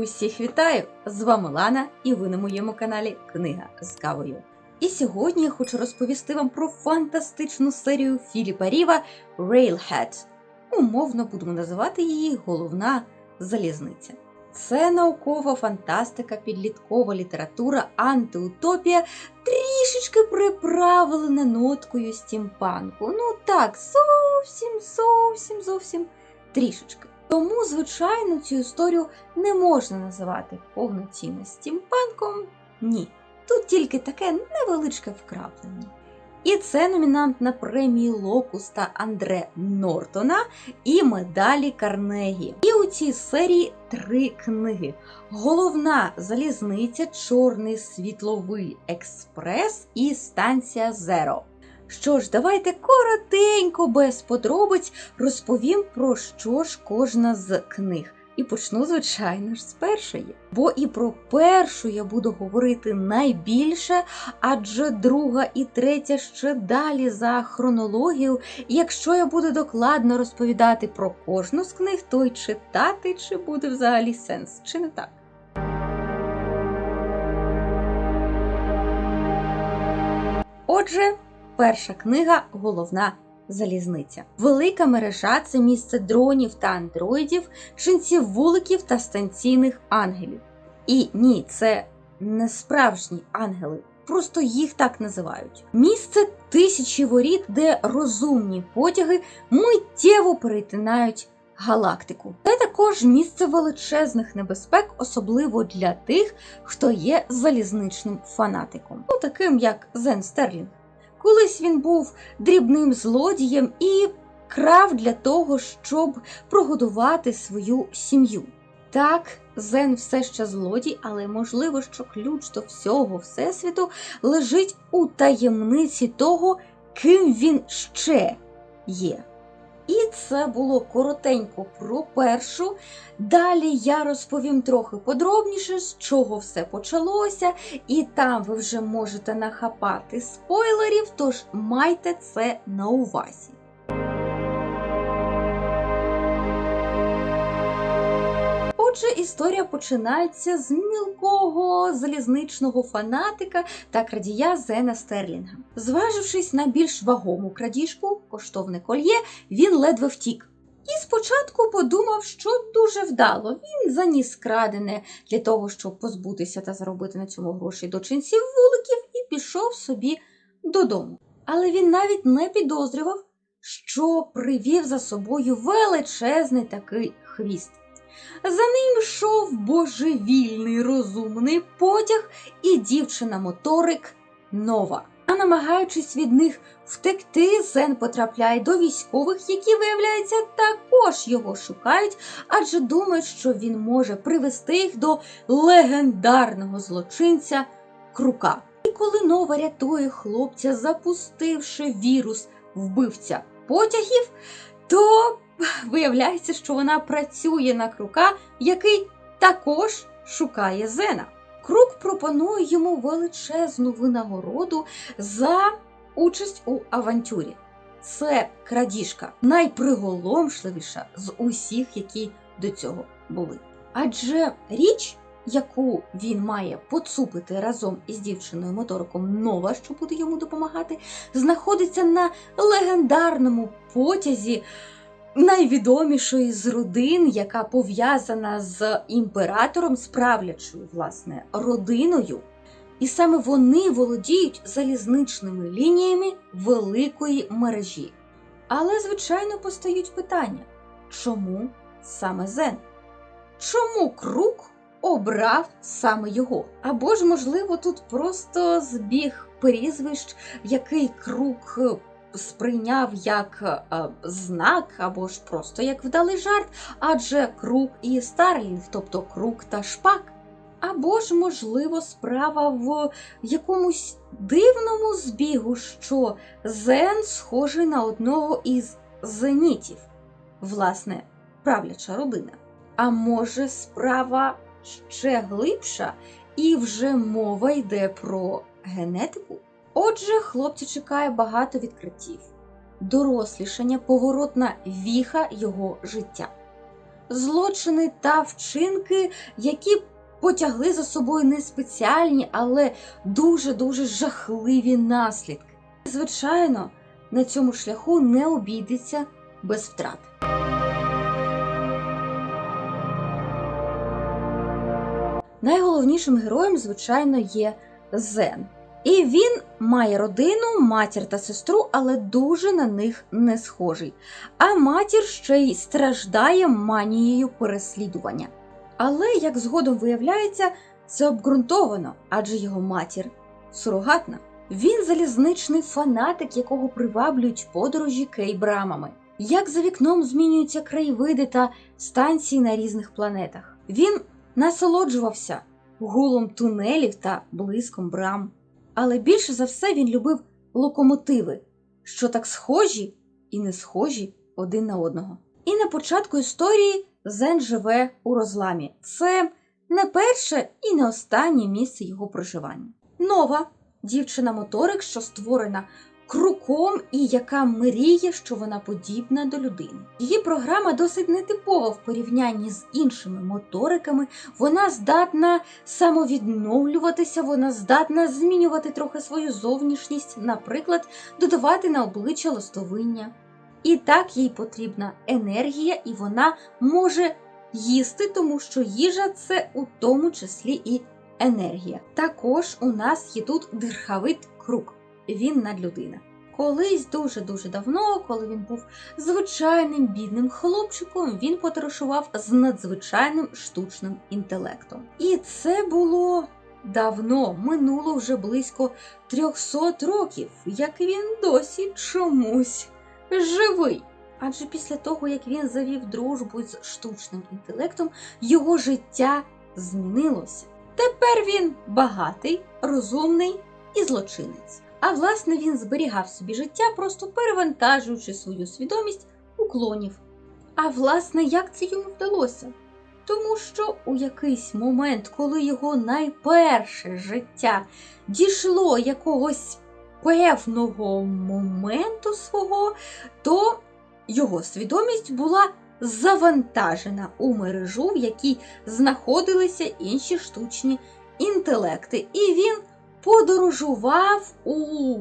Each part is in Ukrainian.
Усіх вітаю! З вами Лана, і ви на моєму каналі Книга з кавою. І сьогодні я хочу розповісти вам про фантастичну серію Філіпа Ріва Railhead. Умовно будемо називати її головна залізниця. Це наукова фантастика, підліткова література, антиутопія, трішечки приправлена ноткою стімпанку. Ну так, зовсім, зовсім, зовсім трішечки. Тому, звичайно, цю історію не можна називати повноцінно стімпанком. Ні. Тут тільки таке невеличке вкраплення. І це номінант на премії Локуста Андре Нортона і медалі Карнегі. І у цій серії три книги: Головна залізниця, Чорний світловий експрес і станція Зеро. Що ж, давайте коротенько, без подробиць розповім про що ж кожна з книг. І почну, звичайно ж, з першої. Бо і про першу я буду говорити найбільше, адже друга і третя ще далі за хронологію. І якщо я буду докладно розповідати про кожну з книг, то й читати, чи буде взагалі сенс, чи не так? Отже, перша книга головна залізниця. Велика мережа це місце дронів та андроїдів, шинців вуликів та станційних ангелів. І ні, це не справжні ангели, просто їх так називають. Місце тисячі воріт, де розумні потяги миттєво перетинають галактику. Це також місце величезних небезпек, особливо для тих, хто є залізничним фанатиком, ну таким як Зен Стерлінг. Колись він був дрібним злодієм і крав для того, щоб прогодувати свою сім'ю. Так, Зен все ще злодій, але можливо, що ключ до всього Всесвіту лежить у таємниці того, ким він ще є. І це було коротенько про першу. Далі я розповім трохи подробніше, з чого все почалося, і там ви вже можете нахапати спойлерів, тож майте це на увазі. Отже, історія починається з мілкого залізничного фанатика та крадія Зена Стерлінга. Зважившись на більш вагому крадіжку, коштовне кольє, він ледве втік. І спочатку подумав, що дуже вдало. Він заніс крадене для того, щоб позбутися та заробити на цьому гроші до ченців вуликів, і пішов собі додому. Але він навіть не підозрював, що привів за собою величезний такий хвіст. За ним йшов божевільний розумний потяг і дівчина-моторик Нова. А намагаючись від них втекти, Зен потрапляє до військових, які, виявляється, також його шукають, адже думають, що він може привести їх до легендарного злочинця Крука. І коли Нова рятує хлопця, запустивши вірус вбивця потягів, то виявляється, що вона працює на крука, який також шукає Зена. Крук пропонує йому величезну винагороду за участь у авантюрі. Це крадіжка найприголомшливіша з усіх, які до цього були. Адже річ, яку він має поцупити разом із дівчиною моториком Нова, що буде йому допомагати, знаходиться на легендарному потязі найвідомішої з родин, яка пов'язана з імператором, з правлячою власне родиною. І саме вони володіють залізничними лініями великої мережі. Але, звичайно, постають питання: чому саме Зен? Чому круг обрав саме його? Або ж, можливо, тут просто збіг прізвищ, який круг сприйняв як е, знак або ж просто як вдалий жарт, адже круг і Старлінг, тобто круг та шпак. Або ж, можливо, справа в якомусь дивному збігу, що Зен схожий на одного із зенітів, власне, правляча родина. А може, справа ще глибша, і вже мова йде про генетику? Отже, хлопця чекає багато відкриттів, дорослішання, поворотна віха його життя. злочини та вчинки, які потягли за собою не спеціальні, але дуже-дуже жахливі наслідки. Звичайно, на цьому шляху не обійдеться без втрат. Найголовнішим героєм, звичайно, є Зен. І він має родину, матір та сестру, але дуже на них не схожий. А матір ще й страждає манією переслідування. Але, як згодом виявляється, це обґрунтовано, адже його матір сурогатна. Він залізничний фанатик, якого приваблюють подорожі кейбрамами. Як за вікном змінюються краєвиди та станції на різних планетах. Він насолоджувався гулом тунелів та блиском брам. Але більше за все він любив локомотиви, що так схожі і не схожі один на одного. І на початку історії Зен живе у розламі. Це не перше і не останнє місце його проживання. Нова дівчина-моторик, що створена круком і яка мріє, що вона подібна до людини. Її програма досить нетипова в порівнянні з іншими моториками. Вона здатна самовідновлюватися, вона здатна змінювати трохи свою зовнішність, наприклад, додавати на обличчя листовиння. І так їй потрібна енергія, і вона може їсти, тому що їжа це у тому числі і енергія. Також у нас є тут дирхавит круг. Він надлюдина. Колись дуже-дуже давно, коли він був звичайним бідним хлопчиком, він потрошував з надзвичайним штучним інтелектом. І це було давно, минуло вже близько 300 років, як він досі чомусь живий. Адже після того, як він завів дружбу з штучним інтелектом, його життя змінилося. Тепер він багатий, розумний і злочинець. А власне він зберігав собі життя, просто перевантажуючи свою свідомість у клонів. А власне, як це йому вдалося? Тому що у якийсь момент, коли його найперше життя дійшло якогось певного моменту свого, то його свідомість була завантажена у мережу, в якій знаходилися інші штучні інтелекти, і він подорожував у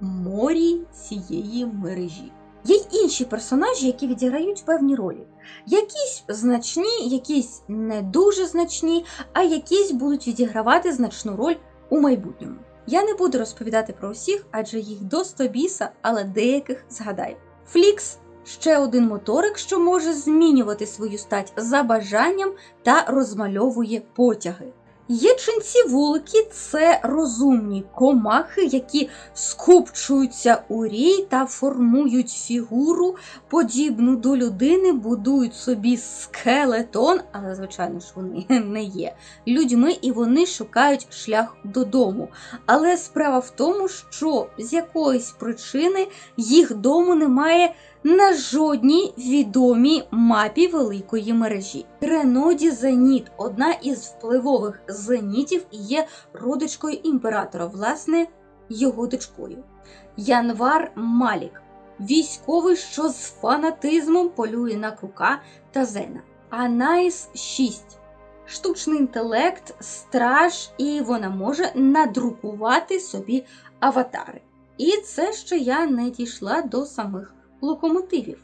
морі цієї мережі. Є й інші персонажі, які відіграють певні ролі. Якісь значні, якісь не дуже значні, а якісь будуть відігравати значну роль у майбутньому. Я не буду розповідати про усіх, адже їх до 100 біса, але деяких згадаю. Флікс ще один моторик, що може змінювати свою стать за бажанням та розмальовує потяги. Єчинці вулики це розумні комахи, які скупчуються у рій та формують фігуру, подібну до людини, будують собі скелетон, але, звичайно ж, вони не є людьми і вони шукають шлях додому. Але справа в тому, що з якоїсь причини їх дому немає на жодній відомій мапі великої мережі. Треноді Зеніт, одна із впливових зенітів, і є родичкою імператора, власне, його дочкою. Январ Малік, військовий, що з фанатизмом полює на крука та Зена. Анаїс 6. Штучний інтелект, страж, і вона може надрукувати собі аватари. І це ще я не дійшла до самих локомотивів.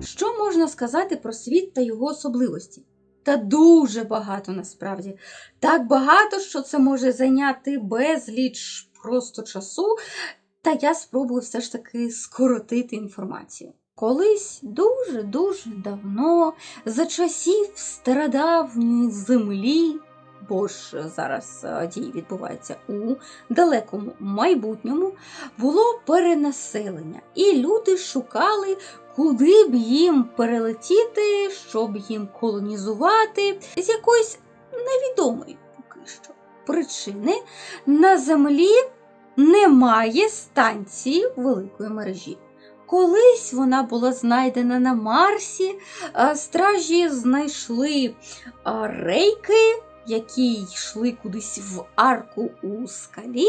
Що можна сказати про світ та його особливості? Та дуже багато насправді. Так багато, що це може зайняти безліч просто часу, та я спробую все ж таки скоротити інформацію. Колись дуже-дуже давно, за часів стародавньої землі, бо ж зараз е, дії відбуваються у далекому майбутньому, було перенаселення, і люди шукали, куди б їм перелетіти, щоб їм колонізувати з якоїсь невідомої поки що причини на землі немає станції великої мережі. Колись вона була знайдена на Марсі, стражі знайшли рейки які йшли кудись в арку у скалі,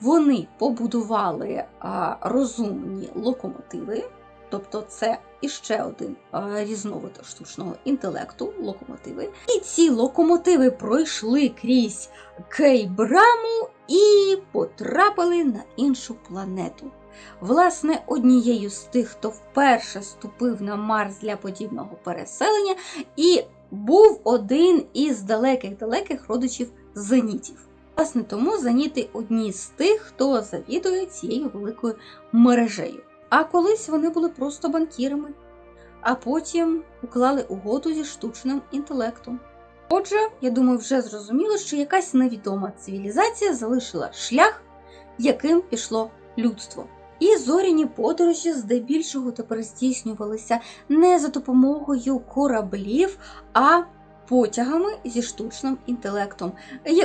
вони побудували а, розумні локомотиви. Тобто це іще один а, різновид штучного інтелекту локомотиви. І ці локомотиви пройшли крізь Кейбраму і потрапили на іншу планету. Власне, однією з тих, хто вперше ступив на Марс для подібного переселення, і був один із далеких-далеких родичів зенітів. Власне, тому зеніти одні з тих, хто завідує цією великою мережею. А колись вони були просто банкірами, а потім уклали угоду зі штучним інтелектом. Отже, я думаю, вже зрозуміло, що якась невідома цивілізація залишила шлях, яким пішло людство. І зоряні подорожі здебільшого тепер здійснювалися не за допомогою кораблів, а потягами зі штучним інтелектом,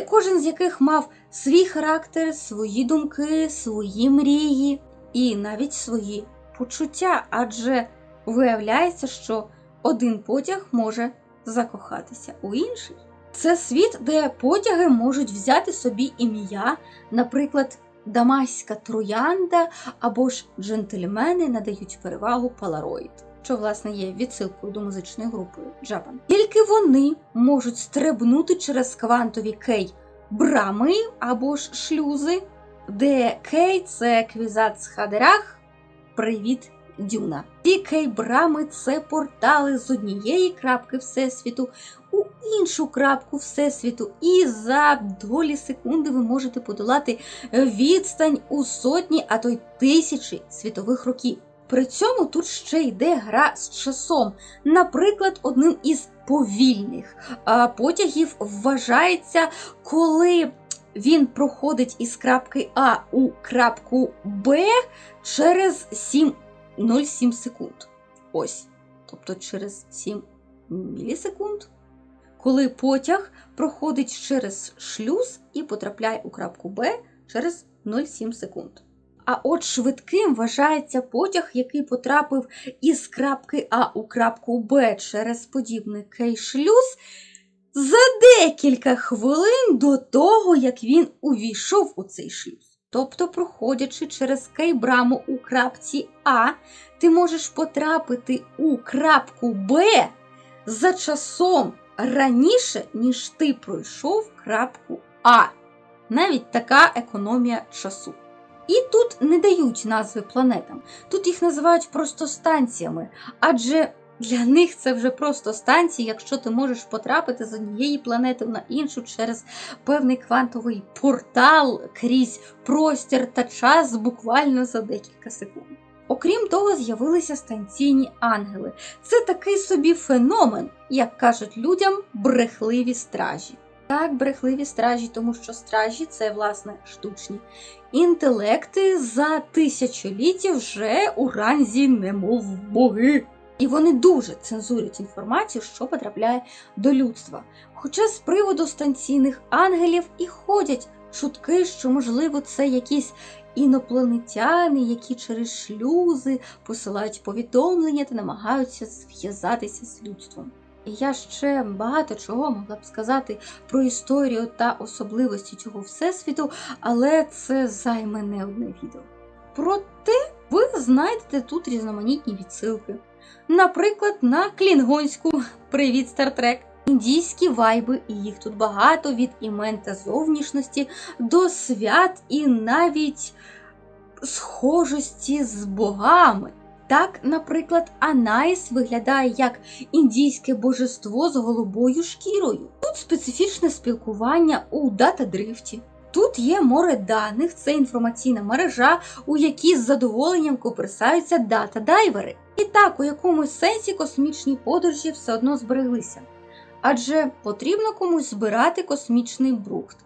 кожен з яких мав свій характер, свої думки, свої мрії і навіть свої почуття, адже виявляється, що один потяг може закохатися у інший. Це світ, де потяги можуть взяти собі ім'я, наприклад, Дамаська троянда або ж джентльмени надають перевагу Polaroid, що власне є відсилкою до музичної групи Japan. Тільки вони можуть стрибнути через квантові кей брами або ж шлюзи, де кей це квізац хадерах, привіт дюна. Ці кей-брами це портали з однієї крапки Всесвіту у іншу крапку Всесвіту, і за долі секунди ви можете подолати відстань у сотні, а то й тисячі світових років. При цьому тут ще йде гра з часом. Наприклад, одним із повільних потягів вважається, коли він проходить із крапки А у крапку Б через 7,07 секунд. Ось. Тобто через 7 мілісекунд, коли потяг проходить через шлюз і потрапляє у крапку Б через 0,7 секунд. А от швидким вважається потяг, який потрапив із крапки А у крапку Б через подібний кей-шлюз за декілька хвилин до того, як він увійшов у цей шлюз. Тобто, проходячи через кейбраму у крапці А, ти можеш потрапити у крапку Б за часом раніше, ніж ти пройшов крапку А. Навіть така економія часу. І тут не дають назви планетам, тут їх називають просто станціями, адже для них це вже просто станції, якщо ти можеш потрапити з однієї планети на іншу через певний квантовий портал крізь простір та час буквально за декілька секунд. Окрім того, з'явилися станційні ангели. Це такий собі феномен, як кажуть людям, брехливі стражі. Так, брехливі стражі, тому що стражі це власне штучні інтелекти за тисячоліття вже у ранзі немов боги. І вони дуже цензурять інформацію, що потрапляє до людства. Хоча з приводу станційних ангелів і ходять чутки, що, можливо, це якісь інопланетяни, які через шлюзи посилають повідомлення та намагаються зв'язатися з людством. І я ще багато чого могла б сказати про історію та особливості цього всесвіту, але це займе не одне відео. Проте ви знайдете тут різноманітні відсилки. Наприклад, на клінгонську Привіт, Стартрек. Індійські вайби, і їх тут багато від імен та зовнішності до свят і навіть схожості з богами. Так, наприклад, Анаїс виглядає як індійське божество з голубою шкірою. Тут специфічне спілкування у дата-дрифті. Тут є море даних, це інформаційна мережа, у якій з задоволенням коперсаються дата-дайвери. І так, у якомусь сенсі космічні подорожі все одно збереглися. Адже потрібно комусь збирати космічний брухт.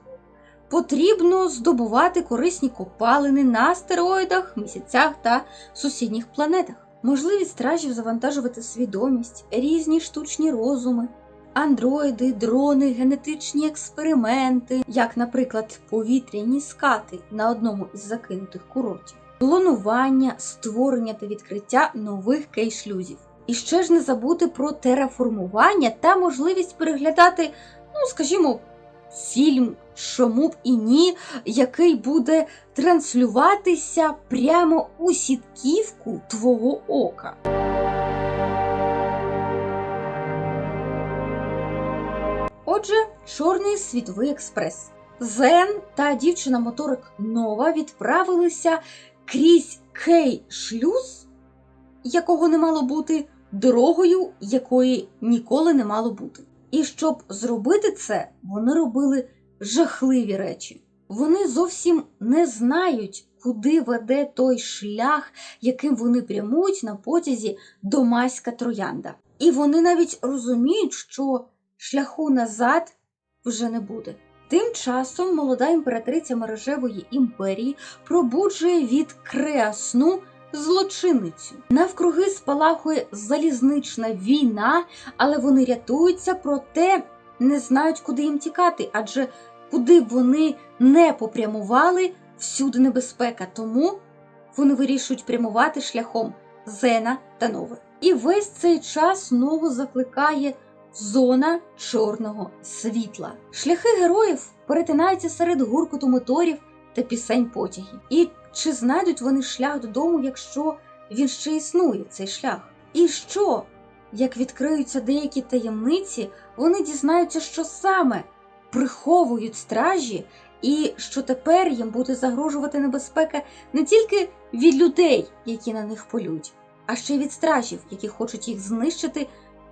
Потрібно здобувати корисні копалини на астероїдах, місяцях та сусідніх планетах. Можливість стражів завантажувати свідомість, різні штучні розуми, андроїди, дрони, генетичні експерименти, як, наприклад, повітряні скати на одному із закинутих курортів, планування, створення та відкриття нових кейшлюзів. І ще ж не забути про тераформування та можливість переглядати, ну скажімо, фільм Чому б і ні, який буде транслюватися прямо у сітківку твого ока. Отже, Чорний світовий експрес. Зен та дівчина-моторик Нова відправилися крізь Кей шлюз, якого не мало бути, дорогою, якої ніколи не мало бути. І щоб зробити це, вони робили жахливі речі. Вони зовсім не знають, куди веде той шлях, яким вони прямують на потязі до Маська Троянда. І вони навіть розуміють, що шляху назад вже не буде. Тим часом молода імператриця мережевої імперії пробуджує від креасну злочинницю. Навкруги спалахує залізнична війна, але вони рятуються, проте не знають, куди їм тікати, адже куди б вони не попрямували, всюди небезпека. Тому вони вирішують прямувати шляхом Зена та Нови. І весь цей час знову закликає зона чорного світла. Шляхи героїв перетинаються серед гуркоту моторів та пісень потягів. І чи знайдуть вони шлях додому, якщо він ще існує, цей шлях? І що, як відкриються деякі таємниці, вони дізнаються, що саме приховують стражі, і що тепер їм буде загрожувати небезпека не тільки від людей, які на них полють, а ще й від стражів, які хочуть їх знищити,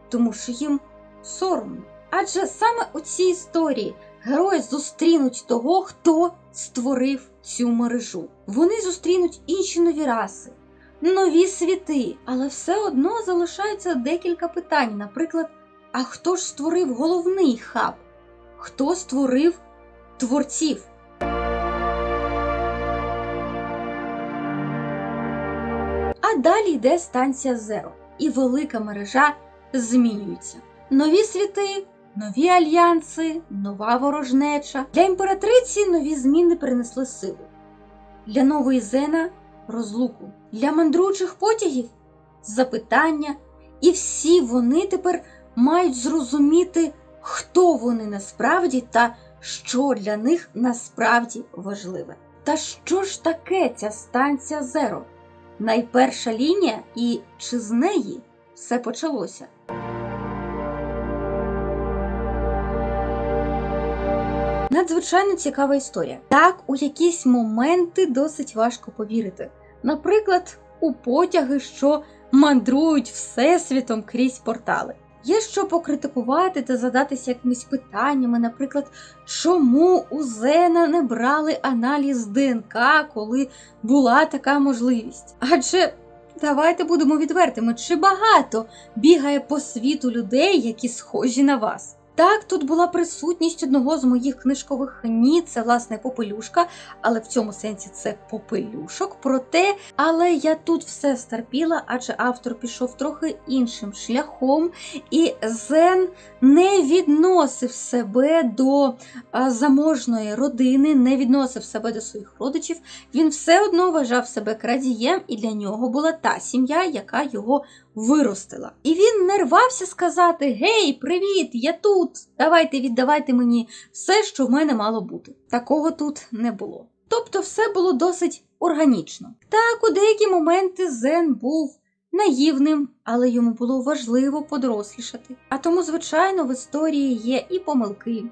тому що їм соромно. Адже саме у цій історії герої зустрінуть того, хто створив цю мережу. Вони зустрінуть інші нові раси, нові світи, але все одно залишається декілька питань. Наприклад, а хто ж створив головний хаб? Хто створив творців? А далі йде станція Зеро, і велика мережа змінюється. Нові світи, нові альянси, нова ворожнеча. Для імператриці нові зміни принесли силу. Для нової Зена розлуку. Для мандруючих потягів запитання. І всі вони тепер мають зрозуміти, хто вони насправді та що для них насправді важливе. Та що ж таке ця станція Зеро? Найперша лінія, і чи з неї все почалося? Надзвичайно цікава історія. Так, у якісь моменти досить важко повірити. Наприклад, у потяги, що мандрують всесвітом крізь портали. Є що покритикувати та задатися якимись питаннями, наприклад, чому у Зена не брали аналіз ДНК, коли була така можливість? Адже давайте будемо відвертими, чи багато бігає по світу людей, які схожі на вас? Так, тут була присутність одного з моїх книжкових ні, це власне попелюшка, але в цьому сенсі це попелюшок. Проте, але я тут все стерпіла, адже автор пішов трохи іншим шляхом, і Зен не відносив себе до заможної родини, не відносив себе до своїх родичів. Він все одно вважав себе крадієм, і для нього була та сім'я, яка його виростила. І він не рвався сказати: Гей, привіт, я тут! Давайте віддавайте мені все, що в мене мало бути. Такого тут не було. Тобто, все було досить органічно. Так, у деякі моменти Зен був наївним, але йому було важливо подорослішати. А тому, звичайно, в історії є і помилки,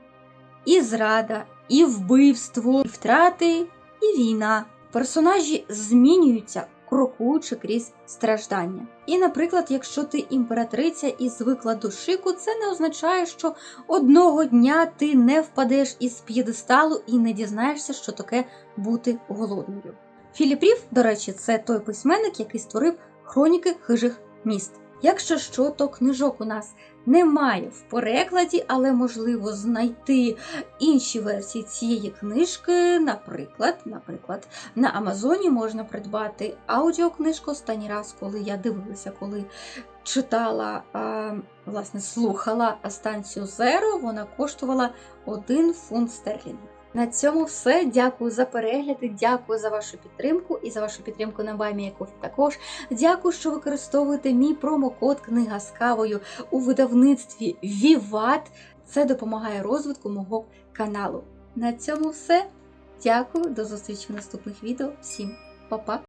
і зрада, і вбивство, і втрати, і війна. Персонажі змінюються крокуючи крізь страждання. І, наприклад, якщо ти імператриця і звикла до шику, це не означає, що одного дня ти не впадеш із п'єдесталу і не дізнаєшся, що таке бути голодною. Філіпрів, до речі, це той письменник, який створив хроніки хижих міст. Якщо що, то книжок у нас немає в перекладі, але можливо знайти інші версії цієї книжки. Наприклад, наприклад, на Амазоні можна придбати аудіокнижку останній раз, коли я дивилася, коли читала, власне, слухала станцію Зеро, вона коштувала 1 фунт стерлінгів. На цьому все. Дякую за перегляди, дякую за вашу підтримку і за вашу підтримку на Баймі Кофі також. Дякую, що використовуєте мій промокод Книга з кавою у видавництві Віват. Це допомагає розвитку мого каналу. На цьому все. Дякую, до зустрічі в наступних відео. Всім па-па!